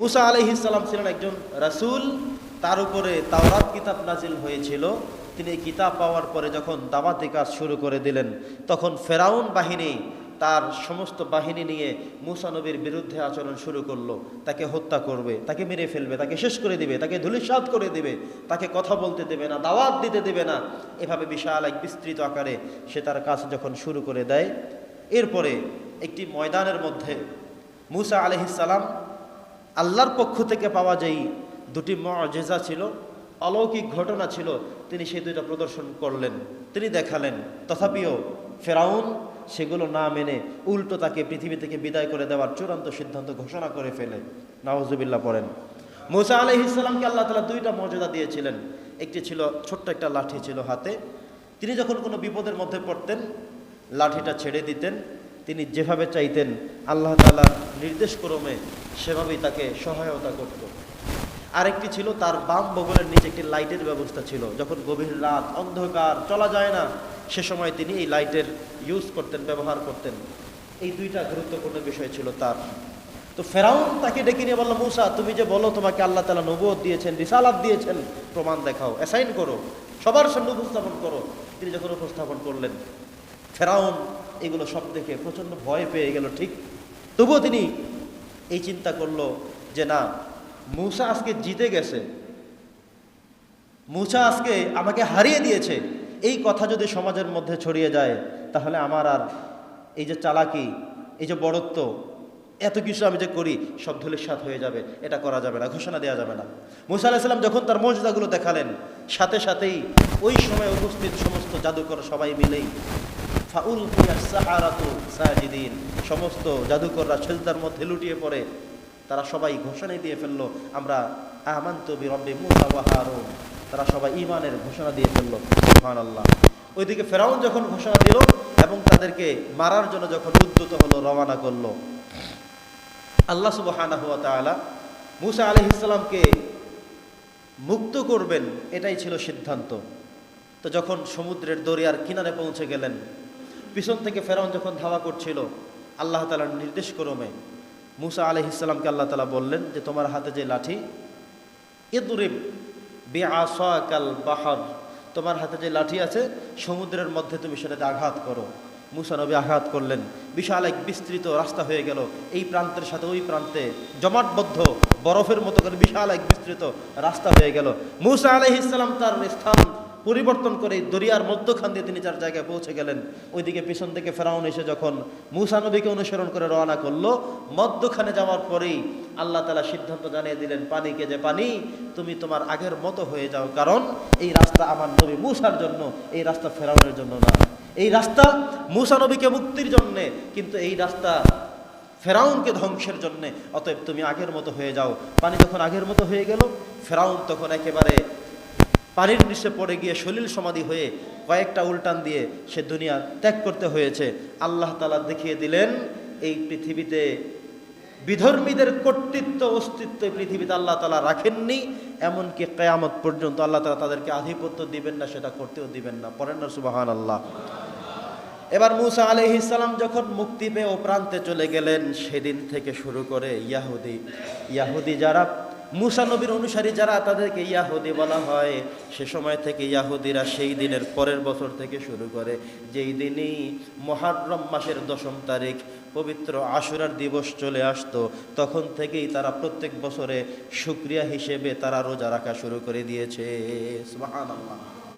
মুসা আলহ আলহিসাল্লাম ছিলেন একজন রাসূল, তার উপরে তাওরাত কিতাব নাজিল হয়েছিল। তিনি কিতাব পাওয়ার পরে যখন দাওয়াতি কাজ শুরু করে দিলেন, তখন ফেরাউন বাহিনী তার সমস্ত বাহিনী নিয়ে মুসা নবীর বিরুদ্ধে আচরণ শুরু করল। তাকে হত্যা করবে, তাকে মেরে ফেলবে, তাকে শেষ করে দিবে, তাকে ধুলিসাৎ করে দিবে, তাকে কথা বলতে দেবে না, দাওয়াত দিতে দেবে না। এভাবে বিশাল এক বিস্তৃত আকারে সে তার কাজ যখন শুরু করে দেয়, এরপরে একটি ময়দানের মধ্যে মুসা আলহিসাল্লাম আল্লাহর পক্ষ থেকে পাওয়া যেই দুটি মজেজা ছিল, অলৌকিক ঘটনা ছিল, তিনি সেই দুইটা প্রদর্শন করলেন, তিনি দেখালেন। তথাপিও ফেরাউন সেগুলো না মেনে উল্টো তাকে পৃথিবী থেকে বিদায় করে দেওয়ার চূড়ান্ত সিদ্ধান্ত ঘোষণা করে ফেলে। নওয়াজুবিল্লাহ পড়েন। মুসা আলহ ইসলামকে আল্লাহ তালা দুইটা মর্যাদা দিয়েছিলেন। একটি ছিল ছোট্ট একটা লাঠি ছিল হাতে। তিনি যখন কোনো বিপদের মধ্যে পড়তেন, লাঠিটা ছেড়ে দিতেন তিনি যেভাবে চাইতেন, আল্লাহ তালার নির্দেশ ক্রমে সেভাবেই তাকে সহায়তা করত। আরেকটি ছিল তার বাম বগলের নিচে একটি লাইটের ব্যবস্থা ছিল। যখন গভীর রাত, অন্ধকার, চলা যায় না, সে সময় তিনি এই লাইটের ইউজ করতেন, ব্যবহার করতেন। এই দুইটা গুরুত্বপূর্ণ বিষয় ছিল তার। তো ফেরাউন তাকে ডেকে নিয়ে বলল, মুসা, তুমি যে বলো তোমাকে আল্লাহ তালা নবুয়ত দিয়েছেন, রিসালাত দিয়েছেন, প্রমাণ দেখাও, অ্যাসাইন করো, সবার সামনে উপস্থাপন করো। তিনি যখন উপস্থাপন করলেন, ফেরাউন এগুলো সব দেখে প্রচণ্ড ভয় পেয়ে গেল, ঠিক? তবুও তিনি এই চিন্তা করল যে না, মূসা আজকে জিতে গেছে। মূসা আজকে আমাকে হারিয়ে দিয়েছে। এই কথা যদি সমাজের মধ্যে ছড়িয়ে যায়, তাহলে আমার আর এই যে চালাকি, এই যে বড়ত্ব, এত কিছু আমি যে করি, সব ধুলিস্বাদ হয়ে যাবে, এটা করা যাবে না, ঘোষণা দেওয়া যাবে না। মুসা আলাহিসাল্লাম যখন তার মর্যাদাগুলো দেখালেন, সাথে সাথেই ওই সময় উপস্থিত সমস্ত জাদুকর সবাই মিলেই সাজিদিন। সমস্ত জাদুকররা সেজদার মধ্যে লুটিয়ে পড়ে। তারা সবাই ঘোষণা দিয়ে ফেলল, আমরা আমান্ত বিরব্বে মুসা তারা সবাই ইমানের ঘোষণা দিয়ে ফেলল সুবহান আল্লাহ ওইদিকে ফেরাউন যখন ঘোষণা দিল এবং তাদেরকে মারার জন্য যখন উদ্যত হলো, রওনা করল। আল্লাহ তাআলা মুসা আলাইহিস সালামকে মুক্ত করবেন, এটাই ছিল সিদ্ধান্ত। তো যখন সমুদ্রের দরিয়ার কিনারে পৌঁছে গেলেন পিছন থেকে ফেরাউন যখন ধাওয়া করছিল, আল্লাহ তালার নির্দেশ ক্রমে মুসা আলহিসাল্লামকে আল্লাহ তালা বললেন যে, তোমার হাতে যে লাঠি, ইদুরিব বে কাল বাহার। তোমার হাতে যে লাঠি আছে, সমুদ্রের মধ্যে তুমি সেটাতে আঘাত করো। মুসা নবী আঘাত করলেন। বিশাল এক বিস্তৃত রাস্তা হয়ে গেল। এই প্রান্তের সাথে ওই প্রান্তে জমাটবদ্ধ বরফের মতো করে বিশাল এক বিস্তৃত রাস্তা হয়ে গেল। মুসা আলহিসাল্লাম তার স্থান পরিবর্তন করে দরিয়ার মধ্যখান দিয়ে তিনি যার জায়গায় পৌঁছে গেলেন। ওইদিকে পিছন থেকে ফেরাউন এসে যখন মুসা নবীকে অনুসরণ করে রওনা করল, মধ্যখানে যাওয়ার পরেই আল্লাহ তালা সিদ্ধান্ত জানিয়ে দিলেন পানিকে যে পানি, তুমি তোমার আগের মতো হয়ে যাও। কারণ এই রাস্তা আমার নবী মুসার জন্য, এই রাস্তা ফেরাউনের জন্য না। এই রাস্তা মুসা নবীকে মুক্তির জন্যে, কিন্তু এই রাস্তা ফেরাউনকে ধ্বংসের জন্যে। অতএব তুমি আগের মতো হয়ে যাও। পানি যখন আগের মতো হয়ে গেল, ফেরাউন তখন একেবারে পানির নিচে পড়ে গিয়ে সলিল সমাধি হয়ে কয়েকটা উল্টান দিয়ে সে দুনিয়া ত্যাগ করতে হয়েছে। আল্লাহ তালা দেখিয়ে দিলেন, এই পৃথিবীতে বিধর্মীদের কর্তৃত্ব, অস্তিত্ব পৃথিবীতে আল্লাহ তালা রাখেননি। এমনকি কেয়ামত পর্যন্ত আল্লাহ তালা তাদেরকে আধিপত্য দিবেন না, সেটা করতেও দিবেন না। পড়েন না সুবাহান আল্লাহ এবার মুসা আলহ ইসলাম যখন মুক্তি পেয়ে ও প্রান্তে চলে গেলেন, সেদিন থেকে শুরু করে ইয়াহুদি। ইয়াহুদি যারা মুসা নবীর অনুসারী যারা তাদেরকে ইয়াহুদি বলা হয়, সে সময় থেকে ইয়াহুদিরা সেই দিনের পরের বছর থেকে শুরু করে। যেই দিনই মহারম মাসের দশম তারিখ, পবিত্র আশুরার দিবস চলে আসতো, তখন থেকেই তারা প্রত্যেক বছরে সুক্রিয়া হিসেবে তারা রোজা রাখা শুরু করে দিয়েছে। সুবহানাল্লাহ।